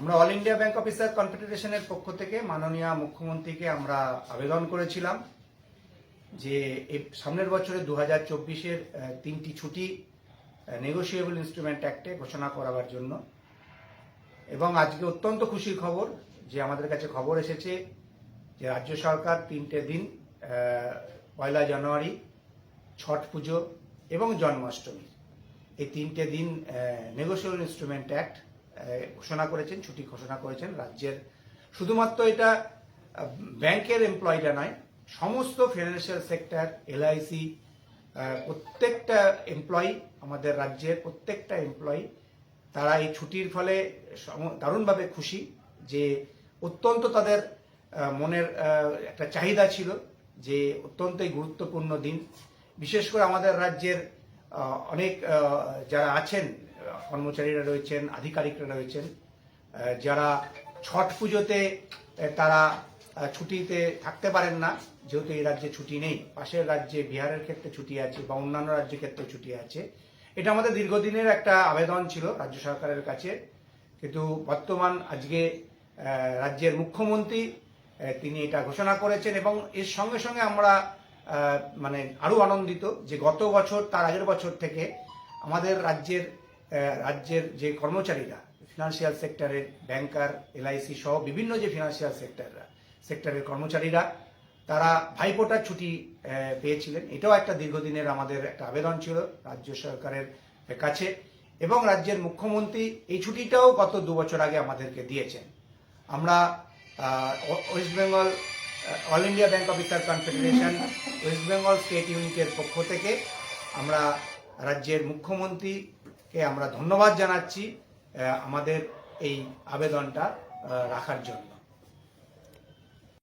আমরা all India bank officer কনফেডারেশনের পক্ষ থেকে মাননীয় মুখ্যমন্ত্রীকে আমরা আবেদন করেছিলাম যে সামনের বছরে দু হাজার চব্বিশের তিনটি ছুটি নেগোসিয়েবল ইনস্ট্রুমেন্ট অ্যাক্টে ঘোষণা করাবার জন্য। এবং আজকে অত্যন্ত খুশির খবর যে আমাদের কাছে খবর এসেছে যে রাজ্য সরকার তিনটে দিন পয়লা জানুয়ারি, ছট পুজো এবং জন্মাষ্টমী। এই তিনটে দিন নেগোসিয়েবল ইনস্ট্রুমেন্ট অ্যাক্ট ঘোষণা করেছেন, ছুটি ঘোষণা করেছেন রাজ্যের। শুধুমাত্র এটা ব্যাংকের এমপ্লয়িরা নয়, সমস্ত ফিনান্সিয়াল সেক্টর এলআইসি প্রত্যেকটা এমপ্লয়ি আমাদের রাজ্যের প্রত্যেকটা এমপ্লয়ি তারা এই ছুটির ফলে দারুণভাবে খুশি যে অত্যন্ত তাদের মনের একটা চাহিদা ছিল যে অত্যন্তই গুরুত্বপূর্ণ দিন। বিশেষ করে আমাদের রাজ্যের অনেক যারা আছেন কর্মচারীরা রয়েছেন, আধিকারিকরা রয়েছেন যারা ছট পুজোতে তারা ছুটিতে থাকতে পারেন না, যেহেতু এই রাজ্যে ছুটি নেই। পাশের রাজ্যে বিহারের ক্ষেত্রে ছুটি আছে, বা অন্যান্য রাজ্যের ক্ষেত্রে ছুটি আছে। এটা আমাদের দীর্ঘদিনের একটা আবেদন ছিল রাজ্য সরকারের কাছে। কিন্তু বর্তমান আজকে রাজ্যের মুখ্যমন্ত্রী তিনি এটা ঘোষণা করেছেন এবং এর সঙ্গে সঙ্গে আমরা মানে আরও আনন্দিত যে গত বছর, তার আগের বছর থেকে আমাদের রাজ্যের রাজ্যের যে কর্মচারীরা ফিনান্সিয়াল সেক্টরের ব্যাংকার এলআইসি সহ বিভিন্ন যে ফিনান্সিয়াল সেক্টররা সেক্টরের কর্মচারীরা, তারা ভাইফোঁটার ছুটি পেয়েছিলেন। এটাও একটা দীর্ঘদিনের আমাদের একটা আবেদন ছিল রাজ্য সরকারের কাছে এবং রাজ্যের মুখ্যমন্ত্রী এই ছুটিটাও গত দু বছর আগে আমাদেরকে দিয়েছেন। আমরা West Bengal all India bank officer confederation West Bengal state ইউনিটের পক্ষ থেকে আমরা রাজ্যের মুখ্যমন্ত্রীকে আমরা ধন্যবাদ জানাচ্ছি আমাদের এই আবেদনটা রাখার জন্য।